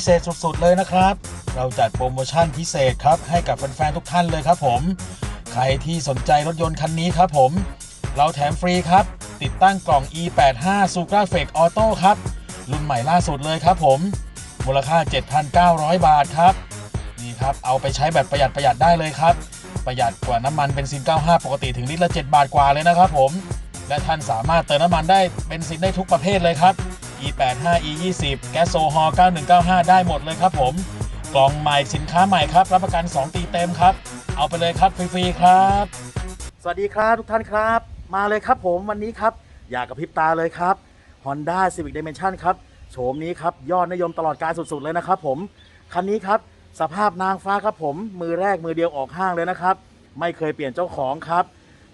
พิเศษสุดๆเลยนะครับ เราจัดโปรโมชั่นพิเศษครับให้กับแฟนๆทุกท่านเลยครับผม ใครที่สนใจรถยนต์คันนี้ครับผม เราแถมฟรีครับ ติดตั้งกล่อง e85 Supra f e c Auto ครับ รุ่นใหม่ล่าสุดเลยครับผม มูลค่า 7,900 บาทครับ นี่ครับ เอาไปใช้แบบประหยัดประหยัดได้เลยครับ ประหยัดกว่าน้ำมันเบนซิน 95 ปกติถึงลิตรละ 7 บาทกว่าเลยนะครับผม และท่านสามารถเติมน้ำมันได้เบนซินได้ทุกประเภทเลยครับ E85 E20 แก๊สโซฮอล์9195 ได้หมดเลยครับผม กล่องใหม่สินค้าใหม่ครับ รับประกัน 2 ปีเต็มครับ เอาไปเลยครับฟรีๆครับ สวัสดีครับทุกท่านครับ มาเลยครับผมวันนี้ครับ อยากกระพริบตาเลยครับ Honda Civic Dimension ครับโฉมนี้ครับ ยอดนิยมตลอดการสุดๆเลยนะครับผม คันนี้ครับ สภาพนางฟ้าครับผม มือแรกมือเดียวออกห้างเลยนะครับ ไม่เคยเปลี่ยนเจ้าของครับ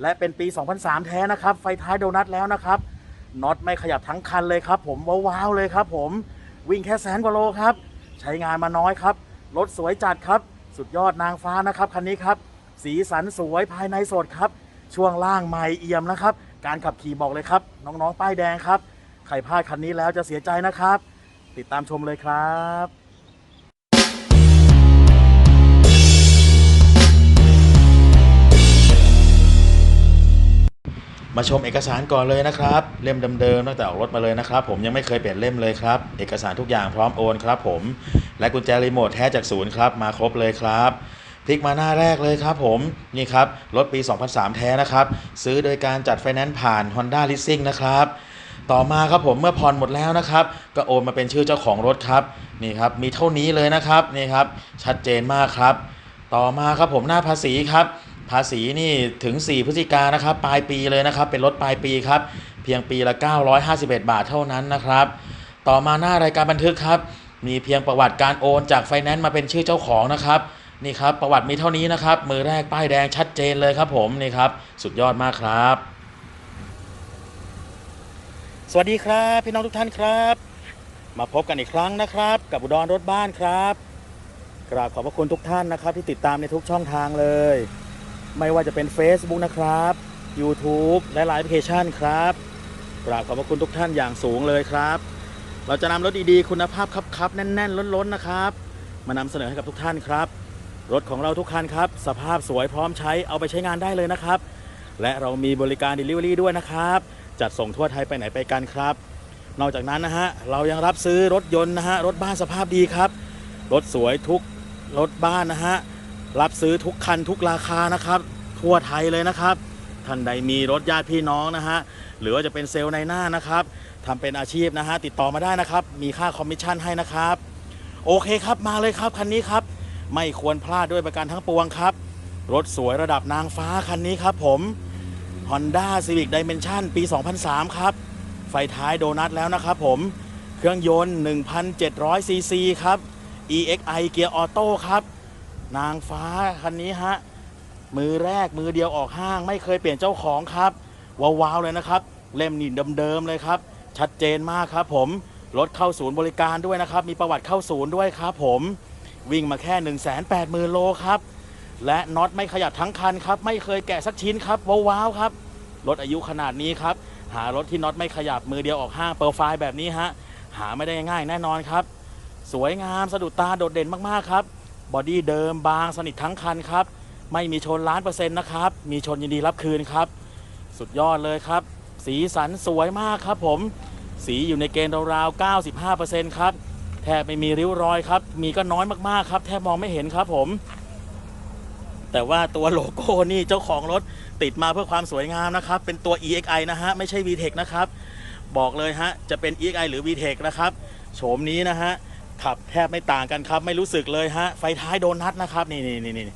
และเป็นปี 2003 แท้นะครับ ไฟท้ายโดนัทแล้วนะครับ น็อตไม่ขยับทั้งคันเลยครับ ผมว้าวๆเลยครับผมวิ่งแค่แสนกว่าโลครับ ใช้งานมาน้อยครับ รถสวยจัดครับ สุดยอดนางฟ้านะครับคันนี้ครับ สีสันสวยภายในสดครับ ช่วงล่างไม่เอี่ยมนะครับ การขับขี่บอกเลยครับ น้องๆ ป้ายแดงครับ ใครพลาดคันนี้แล้วจะเสียใจนะครับ ติดตามชมเลยครับ มาชมเอกสารก่อนเลยนะครับ เล่มเดิมๆตั้งแต่ออกรถมาเลยนะครับ ผมยังไม่เคยเปลี่ยนเล่มเลยครับ เอกสารทุกอย่างพร้อมโอนครับผม และกุญแจรีโมทแท้จากศูนย์ครับ มาครบเลยครับพลิกมาหน้าแรกเลยครับผม นี่ครับ รถปี 2003 แท้นะครับ ซื้อโดยการจัดไฟแนนซ์ผ่าน Honda Leasing นะครับต่อมาครับผมเมื่อผ่อนหมดแล้วนะครับ ก็โอนมาเป็นชื่อเจ้าของรถครับนี่ครับมีเท่านี้เลยนะครับนี่ครับชัดเจนมากครับ ต่อมาครับผมหน้าภาษีครับ ภาษีนี่ถึง 4 พฤศจิกานะครับ ปลายปีเลยนะครับ เป็นรถปลายปีครับ เพียงปีละ 951 บาทเท่านั้นนะครับ ต่อมาหน้ารายการบันทึกครับ มีเพียงประวัติการโอนจากไฟแนนซ์มาเป็นชื่อเจ้าของนะครับนี่ครับประวัติมีเท่านี้นะครับ มือแรกป้ายแดงชัดเจนเลยครับผมนี่ครับ สุดยอดมากครับ สวัสดีครับ พี่น้องทุกท่านครับ มาพบกันอีกครั้งนะครับ กับอุดรรถบ้านครับกราบขอบพระคุณทุกท่านนะครับ ที่ติดตามในทุกช่องทางเลย ไม่ว่าจะเป็น Facebook นะครับ YouTube และหลายแอปพลิเคชันครับกราบขอบพระคุณทุกท่านอย่างสูงเลยครับ เราจะนำรถดีๆ คุณภาพครับๆแน่นๆ ล้นๆนะครับ มานำเสนอให้กับทุกท่านครับ รถของเราทุกคันครับ สภาพสวยพร้อมใช้เอาไปใช้งานได้เลยนะครับ และเรามีบริการ Delivery ด้วยนะครับ จัดส่งทั่วไทยไปไหนไปกันครับ นอกจากนั้นนะฮะเรายังรับซื้อรถยนต์นะฮะรถบ้านสภาพดีครับรถสวยทุกรถบ้านนะฮะ รับซื้อทุกคันทุกราคานะครับ ทั่วไทยเลยนะครับ ท่านใดมีรถญาติพี่น้องนะฮะหรือว่าจะเป็นเซลล์ในหน้านะครับทำเป็นอาชีพนะฮะติดต่อมาได้นะครับ มีค่าคอมมิชชั่นให้นะครับ โอเคครับมาเลยครับคันนี้ครับ ไม่ควรพลาดด้วยประการทั้งปวงครับ รถสวยระดับนางฟ้าคันนี้ครับผม Honda Civic Dimension ปี 2003 ครับ ไฟท้ายโดนัทแล้วนะครับผม เครื่องยนต์ 1,700ซีซีครับ EXI เกียร์ออโต้ครับ นางฟ้าคันนี้ฮะมือแรกมือเดียวออกห้าง ไม่เคยเปลี่ยนเจ้าของครับว้าวๆเลยนะครับ เล่มนี่เดิมๆเลยครับ ชัดเจนมากครับผมรถเข้าศูนย์บริการด้วยนะครับ มีประวัติเข้าศูนย์ด้วยครับผมวิ่งมาแค่ 1 8 0 0 0 0โลครับ และน็อตไม่ขยับทั้งคันครับ ไม่เคยแกะสักชิ้นครับว้าวๆครับรถอายุขนาดนี้ครับ หารถที่น็อตไม่ขยับมือเดียวออกห้างเปอร์ไฟล์แบบนี้ฮะหาไม่ได้ง่ายแน่นอนครับ สวยงามสะดุดตาโดดเด่นมากๆครับ บอดี้เดิมบางสนิททั้งคันครับ ไม่มีชนล้านเปอร์เซ็นต์นะครับ มีชนยินดีรับคืนครับ สุดยอดเลยครับ สีสันสวยมากครับผม สีอยู่ในเกณฑ์ราวๆ95%ครับ แทบไม่มีริ้วรอยครับ มีก็น้อยมากๆครับ แทบมองไม่เห็นครับผม แต่ว่าตัวโลโก้นี่เจ้าของรถติดมาเพื่อความสวยงามนะครับ เป็นตัว EXI นะฮะ ไม่ใช่ VTEC นะครับ บอกเลยฮะ จะเป็น EXI หรือ VTEC นะครับ โฉมนี้นะฮะ ขับแทบไม่ต่างกันครับ ไม่รู้สึกเลยฮะ ไฟท้ายโดนัทนะครับ นี่นี่นี่น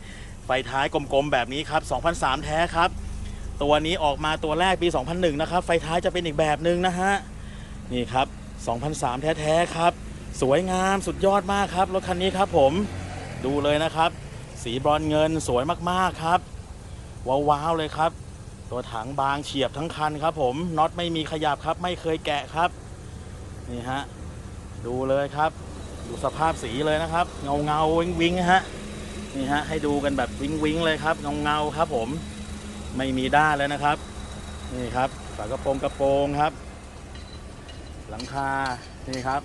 ไฟท้ายกลมๆแบบนี้ครับ 2003 แท้ครับ ตัวนี้ออกมาตัวแรกปี 2001 นะครับ ไฟท้ายจะเป็นอีกแบบหนึ่งนะฮะ นี่ครับ 2003 แท้ๆครับ สวยงามสุดยอดมากครับ รถคันนี้ครับผมดูเลยนะครับ สีบรอนเงินสวยมากๆครับว้าวๆเลยครับ ตัวถังบางเฉียบทั้งคันครับ ผมน็อตไม่มีขยับครับ ไม่เคยแกะครับ นี่ฮะดูเลยครับ ดูสภาพสีเลยนะครับ เงาเงาวิงวิงฮะนี่ฮะให้ดูกันแบบวิงวิงเลยครับ เงาเงาครับ ผมไม่มีด้านเลยนะครับ นี่ครับฝากระโปรงกระโปรงครับ หลังคานี่ครับ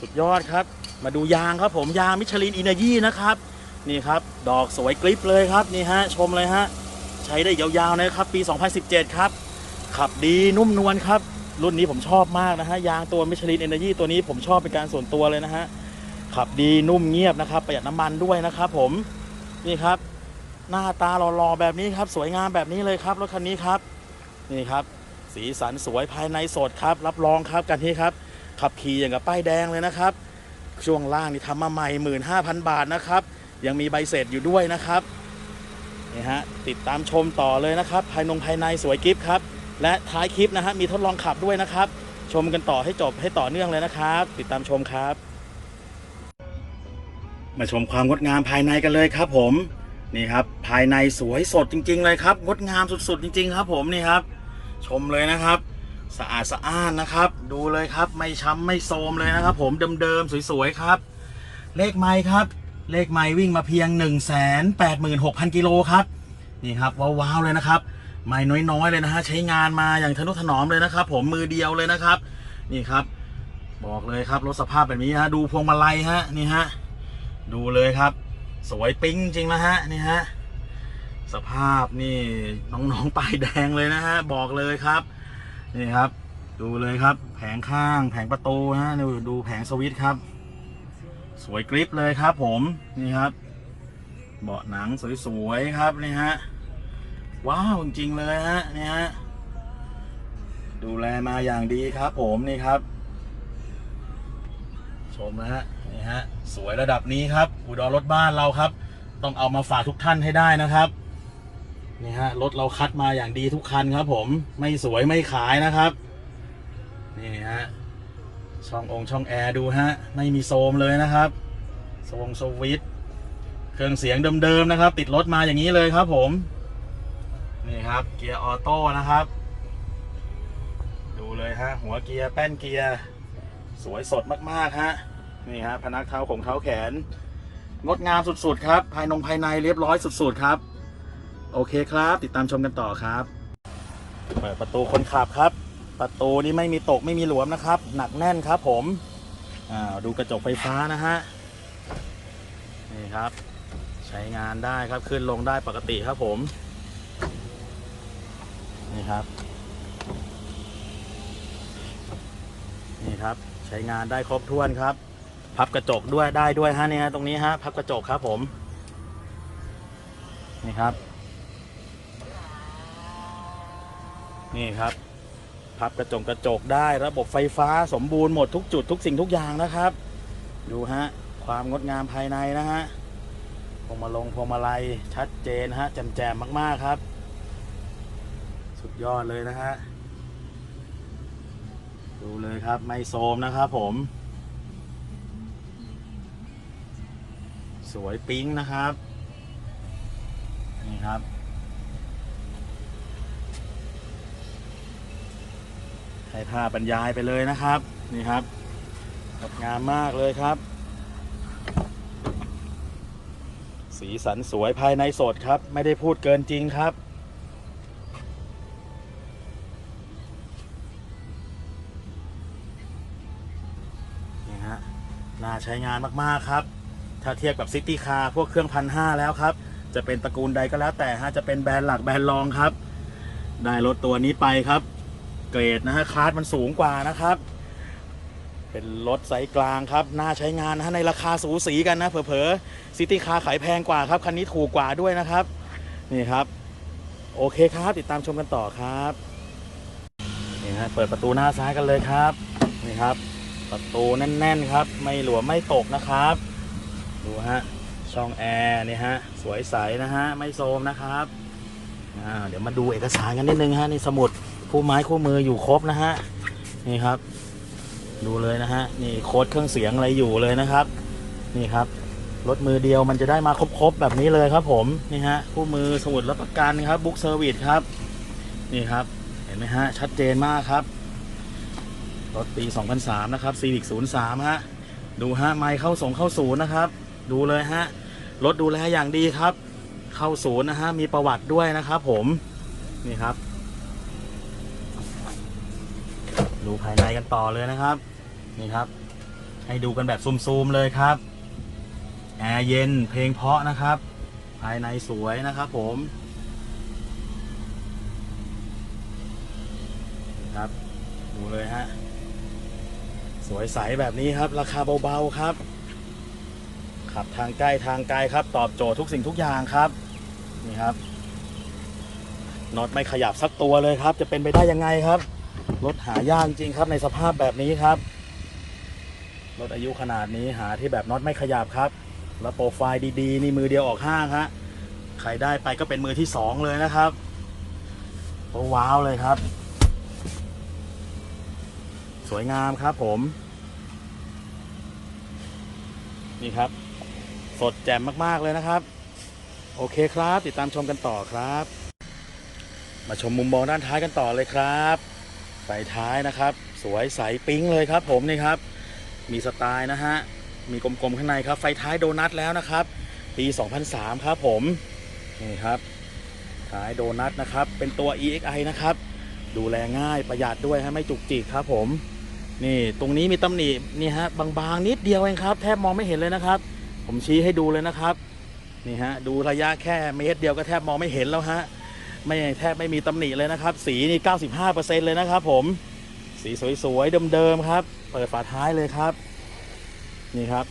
สุดยอดครับ มาดูยางครับ ผมยางมิชลินอินเนยี่นะครับ นี่ครับ ดอกสวยกริปเลยครับนี่ฮะชมเลยฮะใช้ได้ยาวๆนะครับ ปี 2017 ครับ ขับดีนุ่มนวลครับ รุ่นนี้ผมชอบมากนะฮะยางตัวมิชลินเอเนจีตัวนี้ผมชอบเป็นการส่วนตัวเลยนะฮะขับดีนุ่มเงียบนะครับประหยัดน้ำมันด้วยนะครับผมนี่ครับ หน้าตาหล่อๆแบบนี้ครับ สวยงามแบบนี้เลยครับรถคันนี้ครับ นี่ครับ สีสันสวยภายในสดครับ รับรองครับกันที่ครับ ขับขี่อย่างกับป้ายแดงเลยนะครับ ช่วงล่างนี่ทำมาใหม่ 15,000 บาทนะครับ ยังมีใบเสร็จอยู่ด้วยนะครับนี่ฮะติดตามชมต่อเลยนะครับ ภายนงภายในสวยกิฟต์ครับ และท้ายคลิปนะฮะมีทดลองขับด้วยนะครับ ชมกันต่อให้จบให้ต่อเนื่องเลยนะครับ ติดตามชมครับ มาชมความงดงามภายในกันเลยครับ ผมนี่ครับ ภายในสวยสดจริง ๆ เลยครับงดงามสุดๆ จริง ๆ ครับ ผมนี่ครับ ชมเลยนะครับ สะอาดสะอ้านนะครับ ดูเลยครับไม่ช้ำไม่โทรมเลยนะครับ ผมเดิมๆสวยๆครับ เลขไม้ครับ เลขไม้วิ่งมาเพียง 1 8 6 0 0 0กิโลครับนี่ครับว้าวๆเลยนะครับ ไม่น้อยๆเลยนะฮะใช้งานมาอย่างทนุถนอมเลยนะครับ ผมมือเดียวเลยนะครับ นี่ครับ บอกเลยครับรถสภาพแบบนี้ฮะดูพวงมาลัยฮะนี่ฮะดูเลยครับ สวยปิ๊งจริงนะฮะนี่ฮะสภาพนี่น้องๆป้ายแดงเลยนะฮะบอกเลยครับนี่ครับ ดูเลยครับ แผงข้าง แผงประตูฮะดูดูแผงสวิตช์ครับ สวยกริปเลยครับ ผมนี่ครับ เบาะหนังสวยๆครับนี่ฮะ ว้าว จริง ๆ เลยฮะเนี่ฮะดูแลมาอย่างดีครับผมนี่ครับ ชมนะฮะนี่ฮะสวยระดับนี้ครับ อุดรรถบ้านเราครับ ต้องเอามาฝากทุกท่านให้ได้นะครับนี่ฮะรถเราคัดมาอย่างดีทุกคันครับ ผมไม่สวยไม่ขายนะครับนี่ฮะช่ององค์ช่องแอร์ดูฮะไม่มีโซมเลยนะครับสวงสวิตเครื่องเสียงเดิมๆนะครับ ติดรถมาอย่างนี้เลยครับผม นี่ครับเกียร์ออโต้นะครับ ดูเลยฮะหัวเกียร์แป้นเกียร์สวยสดมากๆฮะนี่ฮะพนักเท้าของเท้าแขน งดงามสุดๆ ครับ ภายนงภายในเรียบร้อยสุดๆ ครับ โอเคครับ ติดตามชมกันต่อครับเปิดประตูคนขับครับ ประตูนี้ไม่มีตกไม่มีหลวมนะครับ หนักแน่นครับผมอ่าดูกระจกไฟฟ้านะฮะนี่ครับ ใช้งานได้ครับขึ้นลงได้ปกติครับผม นี่ครับ นี่ครับใช้งานได้ครบถ้วนครับ พับกระจกด้วยได้ด้วยฮะเนี่ยตรงนี้ฮะพับกระจกครับผม นี่ครับ นี่ครับพับกระจกกระจกได้ระบบไฟฟ้าสมบูรณ์หมดทุกจุดทุกสิ่งทุกอย่างนะครับ ดูฮะความงดงามภายในนะฮะพวงมาลงพวงมาลัยชัดเจนฮะแจ่มๆมากๆครับ สุดยอดเลยนะฮะ ดูเลยครับไม่โซมนะครับผม สวยปิ๊งนะครับ นี่ครับให้ภาพบรรยายไปเลยนะครับ นี่ครับงดงามมากเลยครับ สีสันสวยภายในสดครับ ไม่ได้พูดเกินจริงครับ ใช้งานมากๆครับ ถ้าเทียบกับซิตี้คาร์พวกเครื่องพันห้าแล้วครับ จะเป็นตระกูลใดก็แล้วแต่ฮะจะเป็นแบรนด์หลักแบรนด์รองครับ ได้รถตัวนี้ไปครับ เกรดนะฮะคาร์ดมันสูงกว่านะครับ เป็นรถไซส์กลางครับ น่าใช้งานนะฮะในราคาสูสีกันนะ เผลอๆซิตี้คาร์ขายแพงกว่าครับคันนี้ถูกกว่าด้วยนะครับ นี่ครับ โอเคครับติดตามชมกันต่อครับนี่ฮะเปิดประตูหน้าซ้ายกันเลยครับนี่ครับ ประตูแน่นๆครับ ไม่หลวมไม่ตกนะครับ ดูฮะช่องแอร์นี่ฮะสวยใสนะฮะไม่โซมนะครับเดี๋ยวมาดูเอกสารกันนิดนึงฮะนี่สมุดคู่ไม้คู่มืออยู่ครบนะฮะนี่ครับ ดูเลยนะฮะนี่โค้ดเครื่องเสียงอะไรอยู่เลยนะครับ นี่ครับรถมือเดียวมันจะได้มาครบๆแบบนี้เลยครับผมนี่ฮะคู่มือสมุดรับประกันครับบุ๊กเซอร์วิสครับ นี่ครับ เห็นไหมฮะชัดเจนมากครับ รถปี 2003 นะครับ Civic 03 ฮะ ดูฮะ ไมค์เข้าส่งเข้าศูนย์นะครับ ดูเลยฮะ รถดูแลอย่างดีครับ เข้าศูนย์นะฮะ มีประวัติด้วยนะครับผม นี่ครับ ดูภายในกันต่อเลยนะครับ นี่ครับ ให้ดูกันแบบซูมๆเลยครับ แอร์เย็น เพลงเพาะนะครับ ภายในสวยนะครับผมครับ ดูเลยฮะ สวยใสแบบนี้ครับ ราคาเบาๆครับ ขับทางใกล้ทางไกลครับ ตอบโจทย์ทุกสิ่งทุกอย่างครับ นี่ครับน็อตไม่ขยับสักตัวเลยครับ จะเป็นไปได้ยังไงครับ รถหายากจริงครับในสภาพแบบนี้ครับ รถอายุขนาดนี้หาที่แบบน็อตไม่ขยับครับ แล้วโปรไฟล์ดีๆ นี่มือเดียวออกห้างฮะใครได้ไปก็เป็นมือที่สองเลยนะครับโอ้ว้าวเลยครับ สวยงามครับผม นี่ครับ สดแจ่มมากๆเลยนะครับ โอเคครับ ติดตามชมกันต่อครับ มาชมมุมมองด้านท้ายกันต่อเลยครับไฟท้ายนะครับ สวยใสปิ๊งเลยครับ ผมนี่ครับ มีสไตล์นะฮะมีกลมๆข้างในครับ ไฟท้ายโดนัทแล้วนะครับ ปี 2003 ครับผมนี่ครับท้ายโดนัทนะครับ เป็นตัว EXI นะครับ ดูแลง่ายประหยัดด้วยฮะไม่จุกจิกครับผม นี่ตรงนี้มีตำหนินี่ฮะบางๆนิดเดียวเองครับ แทบมองไม่เห็นเลยนะครับ ผมชี้ให้ดูเลยนะครับนี่ฮะดูระยะแค่เมตรเดียวก็แทบมองไม่เห็นแล้วฮะไม่แทบไม่มีตำหนิเลยนะครับ สีนี่ 95%เลยนะครับผมสีสวยๆเดิมๆครับ เปิดฝาท้ายเลยครับ นี่ครับ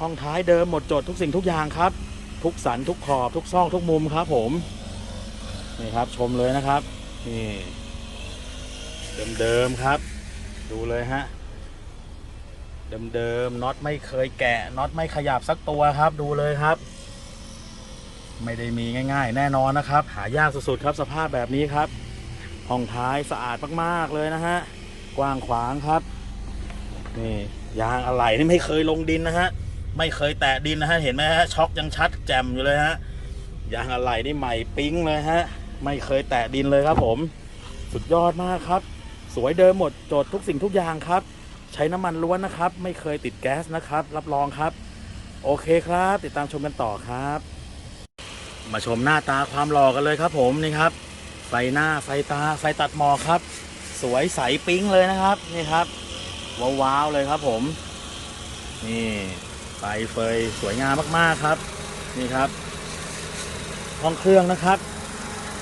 ห้องท้ายเดิมหมดจดทุกสิ่งทุกอย่างครับ ทุกสันทุกขอบทุกซอกทุกมุมครับ ผมนี่ครับชมเลยนะครับนี่เดิมๆครับ ดูเลยฮะ เดิมๆน็อตไม่เคยแกะน็อตไม่ขยับสักตัวครับ ดูเลยครับ ไม่ได้มีง่าย ๆ แน่นอนนะครับ หายากสุดๆครับสภาพแบบนี้ครับห้องท้ายสะอาดมากๆเลยนะฮะกว้างขวางครับนี่ยางอะไหล่นี่ไม่เคยลงดินนะฮะไม่เคยแตะดินนะฮะเห็นไหมฮะช็อคยังชัดแจ่มอยู่เลยฮะยางอะไหล่นี่ใหม่ปิ๊งเลยฮะไม่เคยแตะดินเลยครับผม สุดยอดมากครับ สวยเดิมหมดโจทย์ทุกสิ่งทุกอย่างครับ ใช้น้ำมันล้วนนะครับ ไม่เคยติดแก๊สนะครับ รับรองครับ โอเคครับ ติดตามชมกันต่อครับ มาชมหน้าตาความหล่อกันเลยครับ ผมนี่ครับ ไฟหน้าไฟตาไฟตัดหมอกครับ สวยใสปิ๊งเลยนะครับนี่ครับว้าวๆเลยครับ ผม นี่ไฟเฟยสวยงามมากๆครับ นี่ครับห้องเครื่องนะครับ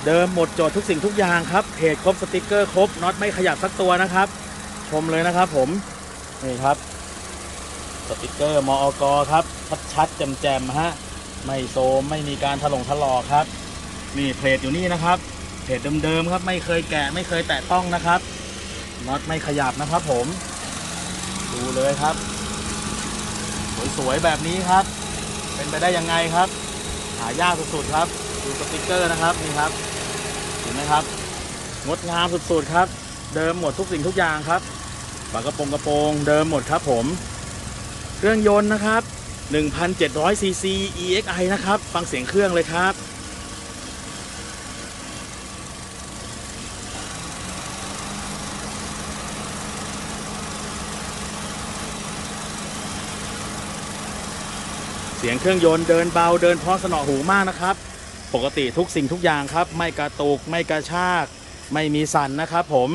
เดิมหมดจทย์ทุกสิ่งทุกอย่างครับเพจครบสติกเกอร์ครบน็อตไม่ขยับสักตัวนะครับ ชมเลยนะครับผม นี่ครับสติกเกอร์มออกครับ ชัดๆแจ่มๆฮะไม่โซมไม่มีการถลงถลอกครับ นี่เพจอยู่นี่นะครับเพจเดิมๆครับ ไม่เคยแกะไม่เคยแตะต้องนะครับน็อตไม่ขยับนะครับผม ดูเลยครับ สวยๆแบบนี้ครับ เป็นไปได้ยังไงครับ หายากสุดๆครับ ดูสติกเกอร์นะครับนี่ครับ ไหมครับ งดงามสุดๆครับ เดิมหมดทุกสิ่งทุกอย่างครับฝากระโปรงกระโปรงเดิมหมดครับผมเครื่องยนต์นะครับ 1,700ซีซี EXI นะครับ ฟังเสียงเครื่องเลยครับ เสียงเครื่องยนต์เดินเบาเดินเพราะสนอหูมากนะครับ ปกติทุกสิ่งทุกอย่างครับ ไม่กระตุกไม่กระชาก ไม่มีสั่นนะครับผม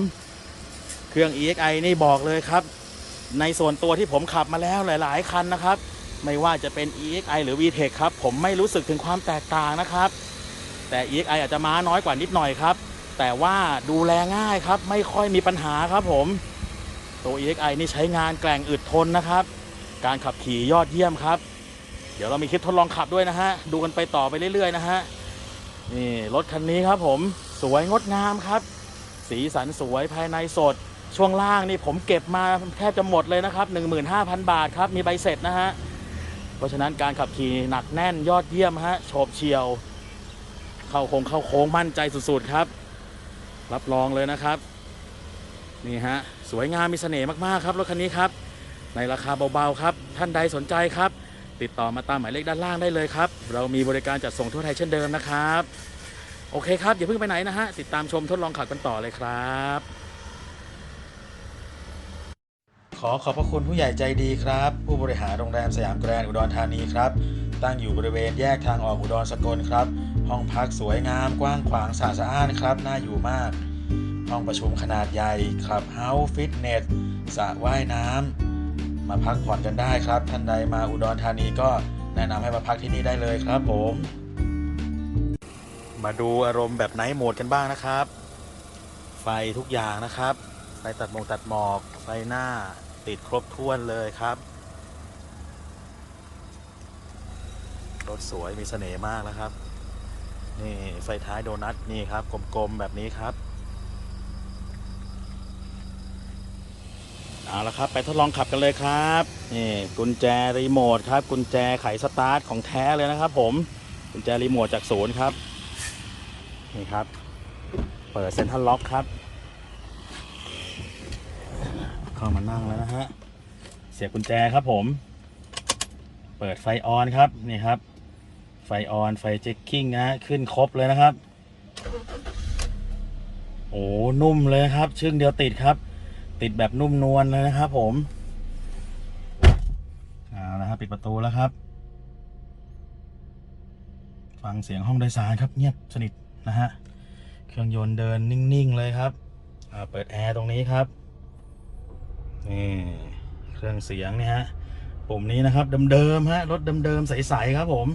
เครื่อง EXI นี่บอกเลยครับ ในส่วนตัวที่ผมขับมาแล้วหลาย ๆ คันนะครับ ไม่ว่าจะเป็น EXI หรือ VTEC ครับ ผมไม่รู้สึกถึงความแตกต่างนะครับ แต่ EXI อาจจะม้าน้อยกว่านิดหน่อยครับ แต่ว่าดูแลง่ายครับ ไม่ค่อยมีปัญหาครับผม ตัว EXI นี่ใช้งานแกร่งอึดทนนะครับ การขับขี่ยอดเยี่ยมครับ เดี๋ยวเรามีคลิปทดลองขับด้วยนะฮะ ดูกันไปต่อไปเรื่อย ๆ นะฮะ นี่รถคันนี้ครับผมสวยงดงามครับ สีสันสวยภายในสด ช่วงล่างนี่ผมเก็บมาแทบจะหมดเลยนะครับ 15,000 บาทครับ มีใบเสร็จนะฮะ เพราะฉะนั้นการขับขี่หนักแน่นยอดเยี่ยมฮะโฉบเฉียว เข้าโค้งเข้าโค้งมั่นใจสุดๆครับ รับรองเลยนะครับ นี่ฮะสวยงามมีเสน่ห์มากๆครับรถคันนี้ครับ ในราคาเบาๆครับ ท่านใดสนใจครับ ติดต่อมาตามหมายเลขด้านล่างได้เลยครับ เรามีบริการจัดส่งทั่วไทยเช่นเดิมนะครับ โอเคครับ อย่าเพิ่งไปไหนนะฮะ ติดตามชมทดลองขับกันต่อเลยครับ ขอขอบพระคุณผู้ใหญ่ใจดีครับ ผู้บริหารโรงแรมสยามแกรนด์อุดรธานีครับ ตั้งอยู่บริเวณแยกทางออกอุดรสกลครับ ห้องพักสวยงามกว้างขวางสะอาดสะอ้านครับน่าอยู่มาก ห้องประชุมขนาดใหญ่ครับเฮาส์ฟิตเนสสระว่ายน้ำ มาพักผ่อนกันได้ครับ ท่านใดมาอุดรธานีก็แนะนำให้มาพักที่นี่ได้เลยครับผม มาดูอารมณ์แบบไนท์โหมดกันบ้างนะครับ ไฟทุกอย่างนะครับ ไฟตัดหมอกตัดหมอกไฟหน้าติดครบถ้วนเลยครับ รถสวยมีเสน่ห์มากนะครับ นี่ไฟท้ายโดนัทนี่ครับกลมๆแบบนี้ครับ เอาละครับ ไปทดลองขับกันเลยครับนี่กุญแจรีโมทครับ กุญแจไขสตาร์ทของแท้เลยนะครับผมกุญแจรีโมทจากศูนย์ครับนี่ครับ เปิดเซ็นทรัลล็อกครับ เข้ามานั่งแล้วนะฮะเสียบกุญแจครับผม เปิดไฟออนครับนี่ครับ ไฟออนไฟเจ็คกิ้งนะฮะขึ้นครบเลยนะครับโอ้นุ่มเลยครับ ชึ่งเดียวติดครับ ติดแบบนุ่มนวลเลยนะครับผมเอาละครับปิดประตูแล้วครับ ฟังเสียงห้องโดยสารครับ เงียบสนิทนะฮะ เครื่องยนต์เดินนิ่งๆเลยครับอ่าเปิดแอร์ตรงนี้ครับนี่เครื่องเสียงนี่ฮะปุ่มนี้นะครับเดิมๆฮะรถเดิมๆใสๆครับผม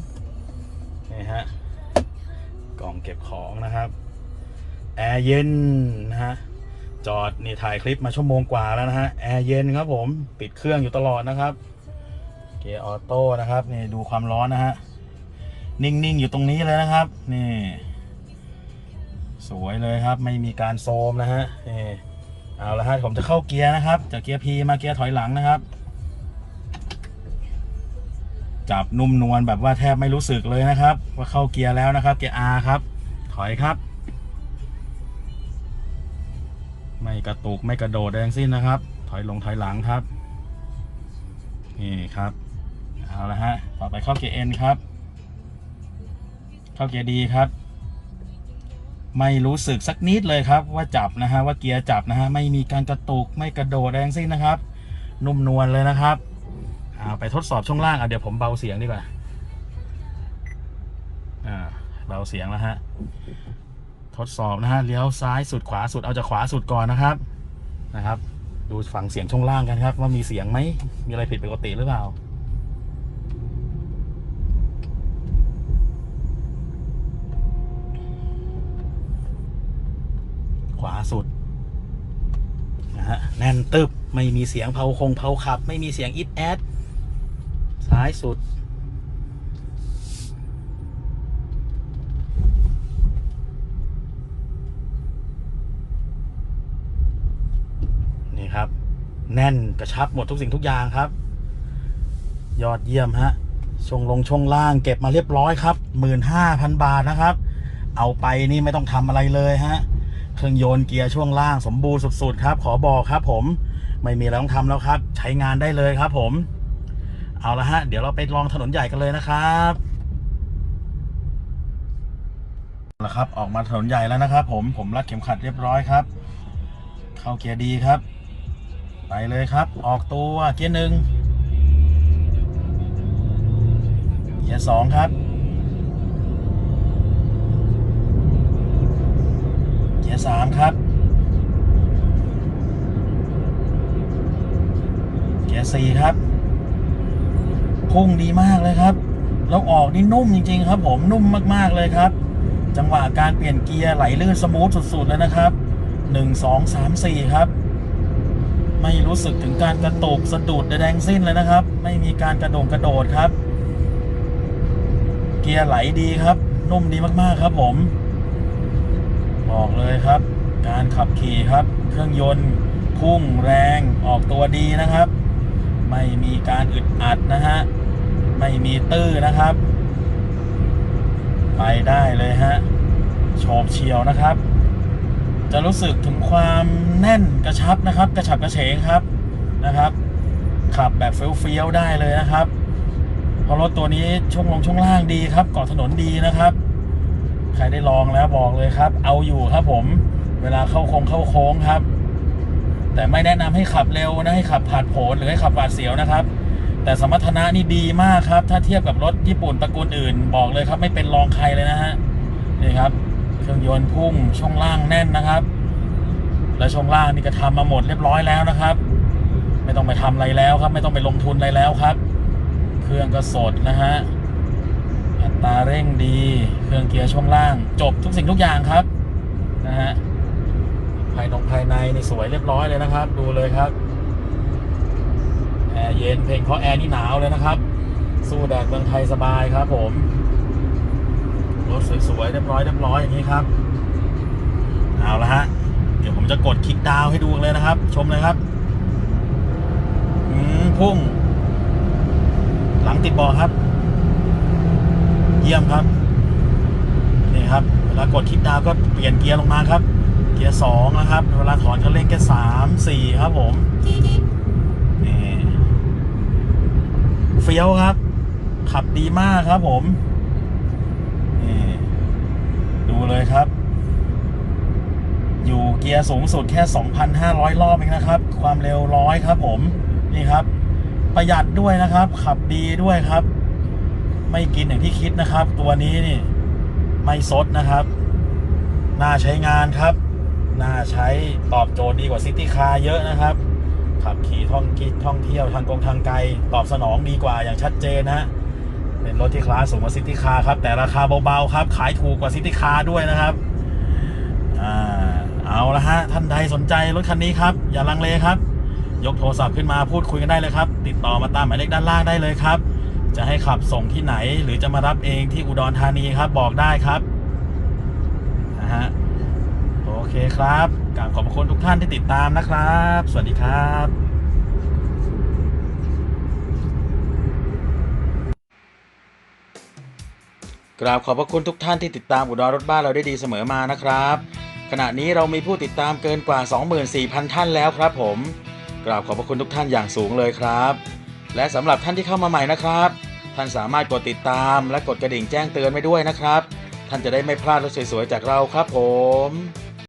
นี่ฮะกล่องเก็บของนะครับ แอร์เย็นนะฮะ จอดนี่ถ่ายคลิปมาชั่วโมงกว่าแล้วนะฮะแอร์เย็นครับผมปิดเครื่องอยู่ตลอดนะครับเกียร์ออโต้นะครับนี่ดูความร้อนนะฮะนิ่งๆอยู่ตรงนี้เลยนะครับ นี่ สวยเลยครับ ไม่มีการโซมนะฮะนี่เอาละฮะผมจะเข้าเกียร์นะครับ จากเกียร์ P มาเกียร์ถอยหลังนะครับ จับนุ่มนวลแบบว่าแทบไม่รู้สึกเลยนะครับ ว่าเข้าเกียร์แล้วนะครับ เกียร์ R ครับ ถอยครับ กระตุกไม่กระโดดแดงสิ้นนะครับ ถอยลงถอยหลังครับ นี่ครับ เอาละฮะ ต่อไปเข้าเกียร์ N ครับ เข้าเกียร์ดีครับ ไม่รู้สึกสักนิดเลยครับ ว่าจับนะฮะว่าเกียร์จับนะฮะไม่มีการกระตุกไม่กระโดดแดงสิ้นนะครับ นุ่มนวลเลยนะครับเอาไปทดสอบช่วงล่างอะเดี๋ยวผมเบาเสียงดีกว่าอ่าเบาเสียงแล้วฮะ ทดสอบนะฮะเลี้ยวซ้ายสุดขวาสุดเอาจากขวาสุดก่อนนะครับนะครับ ดูฟังเสียงช่วงล่างกันครับ ว่ามีเสียงไหมมีอะไรผิดปกติหรือเปล่าขวาสุดนะฮะแน่นตึบไม่มีเสียงเผาคงเผาขับ ไม่มีเสียงอิดแอดซ้ายสุด นี่ครับ แน่นกระชับหมดทุกสิ่งทุกอย่างครับ ยอดเยี่ยมฮะช่วงลงช่วงล่างเก็บมาเรียบร้อยครับหมื่นห้าพันบาทนะครับ เอาไปนี่ไม่ต้องทำอะไรเลยฮะ เครื่องยนต์เกียร์ช่วงล่างสมบูรณ์สุดๆครับ ขอบอกครับผม ไม่มีอะไรต้องทำแล้วครับ ใช้งานได้เลยครับผม เอาละฮะ เดี๋ยวเราไปลองถนนใหญ่กันเลยนะครับเอาละครับ ออกมาถนนใหญ่แล้วนะครับผม ผมรัดเข็มขัดเรียบร้อยครับ เข้าเกียร์ดีครับ ไปเลยครับ ออกตัวเกียร์หนึ่งเกียร์สองครับ เกียร์สามครับ เกียร์สี่ครับ พุ่งดีมากเลยครับ แล้วออกนี่นุ่มจริง ๆ ครับ ผมนุ่มมากๆเลยครับ จังหวะการเปลี่ยนเกียร์ไหลลื่นสมูทสุดๆเลยนะครับหนึ่งสองสามสี่ครับ ไม่รู้สึกถึงการกระตุกสะดุดใดๆทั้งสิ้นเลยนะครับ ไม่มีการกระโดงกระโดดครับ เกียร์ไหลดีครับ นุ่มดีมากๆครับผม บอกเลยครับ การขับขี่ครับ เครื่องยนต์พุ่งแรงออกตัวดีนะครับ ไม่มีการอึดอัดนะฮะ ไม่มีตื้อนะครับ ไปได้เลยฮะโฉบเฉียวนะครับ จะรู้สึกถึงความแน่นกระชับนะครับ กระฉับกระเฉงครับนะครับ ขับแบบเฟี้ยวๆได้เลยนะครับเพราะรถตัวนี้ช่วงลงช่วงล่างดีครับเกาะถนนดีนะครับ ใครได้ลองแล้วบอกเลยครับ เอาอยู่ครับผมเวลาเข้าโค้งเข้าโค้งครับ แต่ไม่แนะนำให้ขับเร็วนะให้ขับผานโผนหรือให้ขับหวาดเสียวนะครับ แต่สมรรถนะนี่ดีมากครับ ถ้าเทียบกับรถญี่ปุ่นตระกูลอื่น บอกเลยครับ ไม่เป็นรองใครเลยนะฮะนี่ครับ เครื่องยนต์พุ่งช่วงล่างแน่นนะครับ และช่วงล่างนี่ก็ทำมาหมดเรียบร้อยแล้วนะครับ ไม่ต้องไปทำอะไรแล้วครับ ไม่ต้องไปลงทุนอะไรแล้วครับ เครื่องก็สดนะฮะอัตราเร่งดี เครื่องเกียร์ช่วงล่าง จบทุกสิ่งทุกอย่างครับนะฮะภายนงภายในนี่สวยเรียบร้อยเลยนะครับ ดูเลยครับแอร์เย็นเพลงเพราะแอร์นี่หนาวเลยนะครับ สู้แดดเมืองไทยสบายครับผม รถสวยๆเรียบร้อยเรียบร้อยอย่างนี้ครับเอาละฮะเดี๋ยวผมจะกดคลิกดาวให้ดูเลยนะครับ ชมเลยครับพุ่ง หลังติดบาะครับ เยี่ยมครับนี่ครับเวลากดคลิกดาวก็เปลี่ยนเกียร์ลงมาครับ เกียร์สองนะครับ เวลาถอนก็เร่งแค่สามสี่ครับผมนี่เฟี้ยวครับ ขับดีมากครับผม ดูเลยครับ อยู่เกียร์สูงสุดแค่ 2,500 รอบเองนะครับ ความเร็วร้อยครับผมนี่ครับ ประหยัดด้วยนะครับ ขับดีด้วยครับ ไม่กินอย่างที่คิดนะครับ ตัวนี้นี่ไม่ซดนะครับ น่าใช้งานครับ น่าใช้ตอบโจทย์ดีกว่าซิตี้คาร์เยอะนะครับ ขับขี่ท่องกิท่องเที่ยวทางกงทางไกล ตอบสนองดีกว่าอย่างชัดเจนนะฮะ เป็นรถที่คลาสสูงกว่าซิตี้คาร์ครับ แต่ราคาเบาๆครับ ขายถูกกว่าซิตี้คาร์ด้วยนะครับอ่าเอาละฮะ ท่านใดสนใจรถคันนี้ครับ อย่าลังเลครับ ยกโทรศัพท์ขึ้นมาพูดคุยกันได้เลยครับ ติดต่อมาตามหมายเลขด้านล่างได้เลยครับ จะให้ขับส่งที่ไหน หรือจะมารับเองที่อุดรธานีครับ บอกได้ครับนะฮะโอเคครับกราบขอบคุณทุกท่านที่ติดตามนะครับ สวัสดีครับ กราบขอบพระคุณทุกท่านที่ติดตามอุดรรถบ้านเราได้ดีเสมอมานะครับ ขณะนี้เรามีผู้ติดตามเกินกว่า 24,000 ท่านแล้วครับผม กราบขอบพระคุณทุกท่านอย่างสูงเลยครับ และสำหรับท่านที่เข้ามาใหม่นะครับ ท่านสามารถกดติดตามและกดกระดิ่งแจ้งเตือนไว้ด้วยนะครับ ท่านจะได้ไม่พลาดรถสวยๆจากเราครับผม